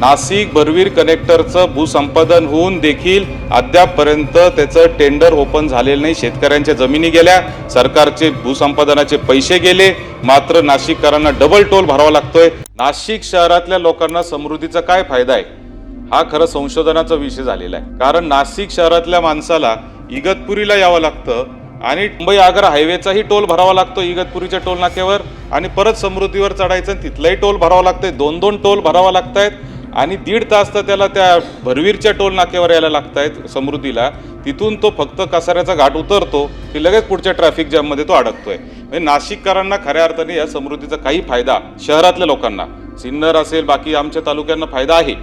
नाशिक भरवीर कनेक्टरचं भूसंपादन होऊन देखील अद्यापपर्यंत त्याचं टेंडर ओपन झालेलं नाही. शेतकऱ्यांच्या जमिनी गेल्या सरकारचे भूसंपादनाचे पैसे गेले मात्र नाशिककरांना डबल टोल भरावा लागतोय. नाशिक शहरातल्या लोकांना समृद्धीचा काय फायदा आहे? हा खरं संशोधनाचा विषय झालेला आहे. कारण नाशिक शहरातल्या माणसाला इगतपुरीला यावं लागतं आणि मुंबई आग्रा हायवेचाही टोल भरावा लागतो इगतपुरीच्या टोल नाक्यावर. आणि परत समृद्धीवर चढायचं तिथलाही टोल भरावा लागतंय. दोन दोन टोल भरावा लागतायत. आणि दीड तास तर त्याला त्या भरवीरच्या टोल नाक्यावर यायला लागत आहेत समृद्धीला. तिथून तो फक्त कसाऱ्याचा घाट उतरतो की लगेच पुढच्या ट्रॅफिक जॅममध्ये तो अडकतोय. म्हणजे नाशिककरांना खऱ्या अर्थाने या समृद्धीचा काही फायदा शहरातल्या लोकांना सिन्नर असेल बाकी आमच्या तालुक्यांना फायदा आहे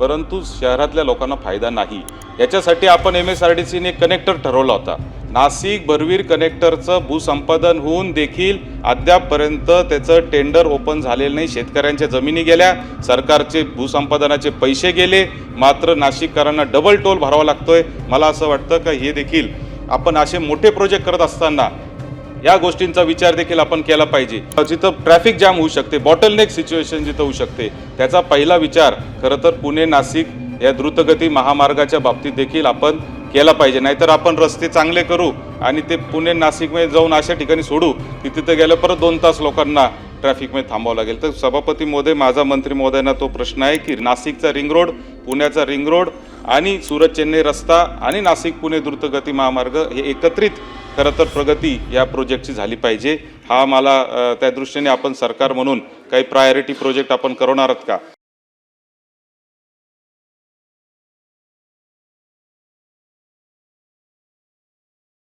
परंतु शहरातल्या लोकांना फायदा नाही. याच्यासाठी आपण एम एस आर डी सीने कनेक्टर ठरवला होता. नाशिक भरवीर कनेक्टरचं भूसंपादन होऊन देखील अद्यापपर्यंत त्याचं टेंडर ओपन झालेलं नाही. शेतकऱ्यांच्या जमिनी गेल्या सरकारचे भूसंपादनाचे पैसे गेले मात्र नाशिककरांना डबल टोल भरावा लागतोय. मला असं वाटतं का हे देखील आपण असे मोठे प्रोजेक्ट करत असताना या गोष्टींचा विचार देखील आपण केला पाहिजे. जिथं ट्रॅफिक जाम होऊ शकते बॉटलनेक सिच्युएशन जिथं होऊ शकते त्याचा पहिला विचार खरं तर पुणे नाशिक या द्रुतगती महामार्गाच्या बाबतीत देखील आपण केला पाहिजे. नाहीतर आपण रस्ते चांगले करू आणि ते पुणे नाशिकमध्ये जाऊन अशा ठिकाणी सोडू की तिथं गेलं परत दोन तास लोकांना ट्रॅफिकमध्ये थांबावं लागेल. तर सभापती महोदय माझा मंत्री महोदयांना तो प्रश्न आहे की नाशिकचा रिंग रोड पुण्याचा रिंग रोड आणि सुरत चेन्नई रस्ता आणि नाशिक पुणे द्रुतगती महामार्ग हे एकत्रित खरं तर प्रगती या प्रोजेक्टची झाली पाहिजे. हा मला त्या दृष्टीने आपण सरकार म्हणून काही प्रायोरिटी प्रोजेक्ट आपण करवणार आहात का?